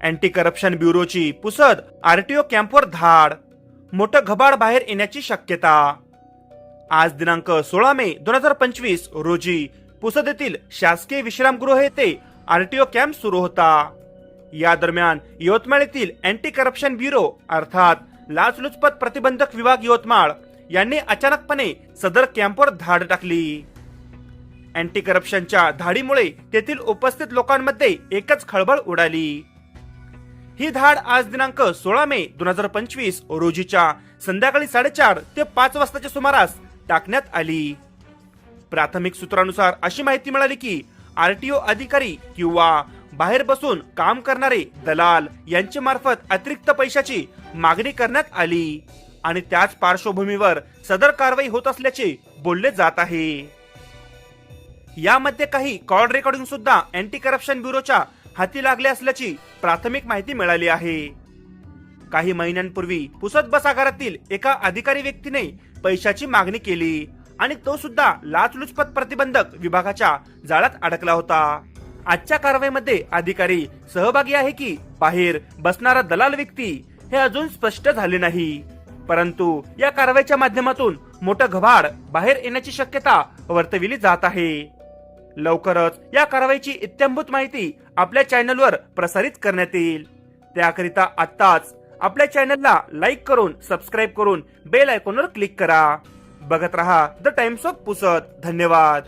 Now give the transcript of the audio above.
Anti corruption ब्युरोची Pusad RTO कॅम्पवर धाड. मोठं घबाड बाहेर येण्याची शक्यता. आज दिनांक सोळा मे दोन हजार पंचवीस रोजी पुसद येथील शासकीय विश्रामगृह येथे आरटीओ कॅम्प सुरू होता. या दरम्यान यवतमाळ येथील अँटी करप्शन ब्युरो अर्थात लाचलुचपत प्रतिबंधक विभाग यवतमाळ यांनी अचानकपणे सदर कॅम्पवर धाड टाकली. अँटी करप्शनच्या धाडीमुळे तेथील उपस्थित लोकांमध्ये एकच खळबळ उडाली. ही धाड आज दिनांक सोळा मे दोन हजार पंचवीस रोजीच्या संध्याकाळी साडेचार ते पाच वाजताच्या सुमारास टाकण्यात आली. प्राथमिक सूत्रानुसार अशी माहिती मिळाली की आरटीओ अधिकारी किंवा बाहेर बसून काम करणारे दलाल यांच्या मार्फत अतिरिक्त पैशाची मागणी करण्यात आली आणि त्याच पार्श्वभूमीवर सदर कारवाई होत असल्याचे बोलले जात आहे. यामध्ये काही कॉल रेकॉर्डिंग सुद्धा अँटी करप्शन ब्युरोच्या हाती लागले असल्याची प्राथमिक माहिती मिळाली आहे. काही महिन्यांपूर्वी पुसद बस आगारातील एका अधिकारी व्यक्तीने पैशाची मागणी केली आणि तो सुद्धा लाचलुचपत प्रतिबंधक विभागाच्या जाळ्यात अडकला होता. आजच्या कारवाईमध्ये अधिकारी सहभागी आहे की बाहेर बसणारा दलाल व्यक्ती हे अजून स्पष्ट झाले नाही. परंतु या कारवाईच्या माध्यमातून मोठं घबाड बाहेर येण्याची शक्यता वर्तविली जात आहे. लवकरच या कारवाईची इत्यंभूत माहिती आपल्या चॅनलवर प्रसारित करण्यात येईल. त्याकरिता आत्ताच आपल्या चॅनलला लाईक करून सबस्क्राईब करून बेल आयकॉनवर क्लिक करा. बघत रहा द टाइम्स ऑफ पुसत धन्यवाद.